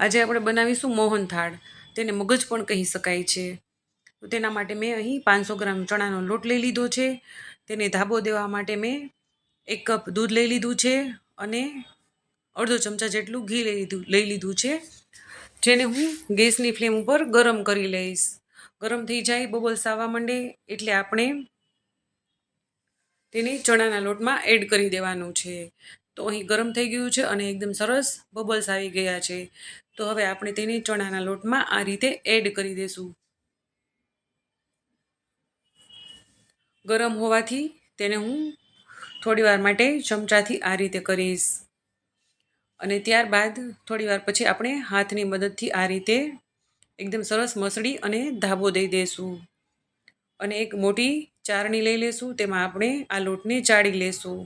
આજે આપણે બનાવીશું મોહનથાળ તેને મગજ પણ કહી શકાય છે. તો તેના માટે મેં અહીં પાંચસો ગ્રામ ચણાનો લોટ લઈ લીધો છે. તેને ધાબો દેવા માટે મેં એક કપ દૂધ લઈ લીધું છે અને અડધો ચમચા જેટલું ઘી લઈ લીધું લઈ લીધું છે. જેને હું ગેસની ફ્લેમ ઉપર ગરમ કરી લઈશ. ગરમ થઈ જાય બબલ્સ આવવા માંડે એટલે આપણે તેને ચણાના લોટમાં એડ કરી દેવાનું છે. તો અહીં ગરમ થઈ ગયું છે અને એકદમ સરસ બબલ્સ આવી ગયા છે. તો હવે આપણે તેને ચણાના લોટમાં આ રીતે એડ કરી દઈશું ગરમ હોવાથી તેને હું થોડીવાર માટે ચમચાથી આ રીતે કરીશ. અને ત્યારબાદ થોડીવાર પછી આપણે હાથની મદદથી આ રીતે એકદમ સરસ મસળી અને ધાબો દઈ દઈશું અને એક મોટી ચારણી લઈ લેશું, તેમાં આપણે આ લોટને ચાળી લેશું.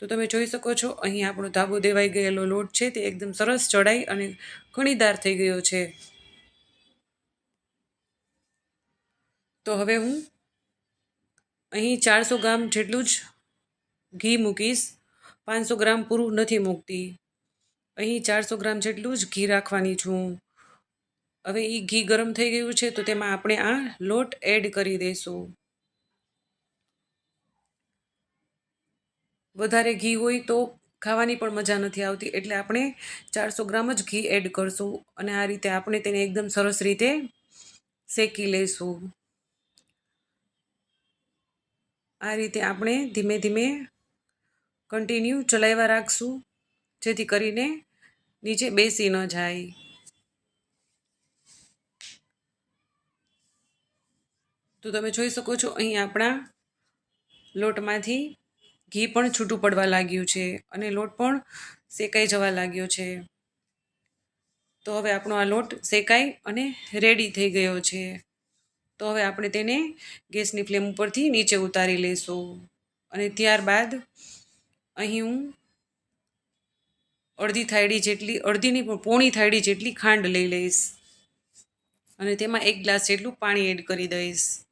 તો તમે જોઈ શકો છો, અહીં આપણો ધાબો દેવાઈ ગયેલો લોટ છે, તે એકદમ સરસ ચડાઈ અને ઘણીદાર થઈ ગયો છે. તો હવે હું અહીં ચારસો ગ્રામ જેટલું જ ઘી મૂકીશ. પાંચસો ગ્રામ પૂરું નથી મૂકતી. અહીં ચારસો ગ્રામ જેટલું જ ઘી રાખવાની છું. હવે એ ઘી ગરમ થઈ ગયું છે, તો તેમાં આપણે આ લોટ એડ કરી દઈશું વધારે ઘી હોય તો ખાવાની પણ મજા નથી આવતી. એટલે આપણે ચારસો ગ્રામ જ ઘી એડ કરશું અને આ રીતે આપણે તેને એકદમ સરસ રીતે શેકી લઈશું. આ રીતે આપણે ધીમે ધીમે કન્ટિન્યુ ચલાવ્યા રાખશું, જેથી કરીને નીચે બેસી ન જાય. તો તમે જોઈ શકો છો, અહીં આપણા લોટમાંથી ઘી પણ છૂટું પડવા લાગ્યું છે અને લોટ પણ શેકાઈ જવા લાગ્યો છે. તો હવે આપણો આ લોટ શેકાઈ અને રેડી થઈ ગયો છે. તો હવે આપણે તેને ગેસની ફ્લેમ ઉપરથી નીચે ઉતારી લઈશું અને ત્યારબાદ અહીં હું અડધી થાળી જેટલી, અડધીની પણ પોણી થાળી જેટલી ખાંડ લઈ લઈશ અને તેમાં એક ગ્લાસ જેટલું પાણી એડ કરી દઈશ.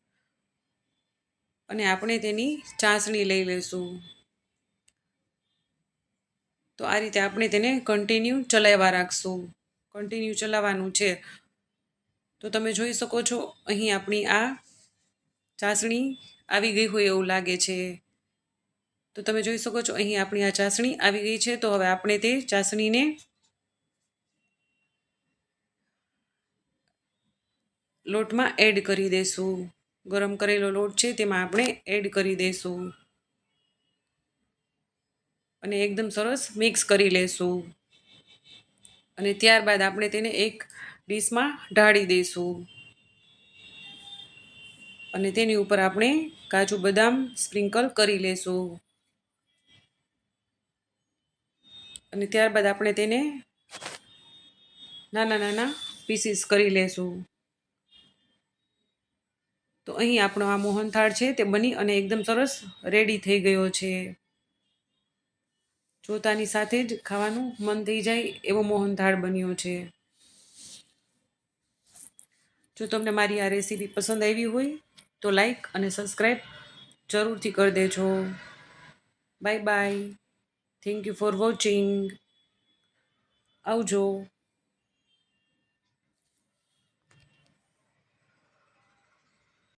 અને આપણે તેની ચાસણી લઈ લઈશું. તો આ રીતે આપણે તેને કન્ટિન્યુ ચલાવવા રાખશું. કન્ટિન્યુ ચલાવવાનું છે. તો તમે જોઈ શકો છો, અહીં આપણી આ ચાસણી આવી ગઈ હોય એવું લાગે છે. તો તમે જોઈ શકો છો, અહીં આપણી આ ચાસણી આવી ગઈ છે. તો હવે આપણે તે ચાસણીને લોટમાં એડ કરી દઈશું ગરમ કરેલો લોટ છે તેમાં આપણે એડ કરી દઈશું અને એકદમ સરસ મિક્સ કરી લેશું. અને ત્યારબાદ આપણે તેને એક ડીશમાં ઢાળી દઈશું અને તેની ઉપર આપણે કાજુ બદામ સ્પ્રિંકલ કરી લેશું. અને ત્યારબાદ આપણે તેને નાના નાના પીસીસ કરી લેશું. તો અહીં આપણો આ મોહનથાળ છે, તે બની અને એકદમ સરસ રેડી થઈ ગયો છે. જોતાની સાથે જ ખાવાનું મન થઈ જાય એવો મોહનથાળ બન્યો છે. જો તમને મારી આ રેસીપી પસંદ આવી હોય, તો લાઈક અને સબસ્ક્રાઈબ જરૂરથી કરી દેજો. Bye bye thank you for watching આવજો.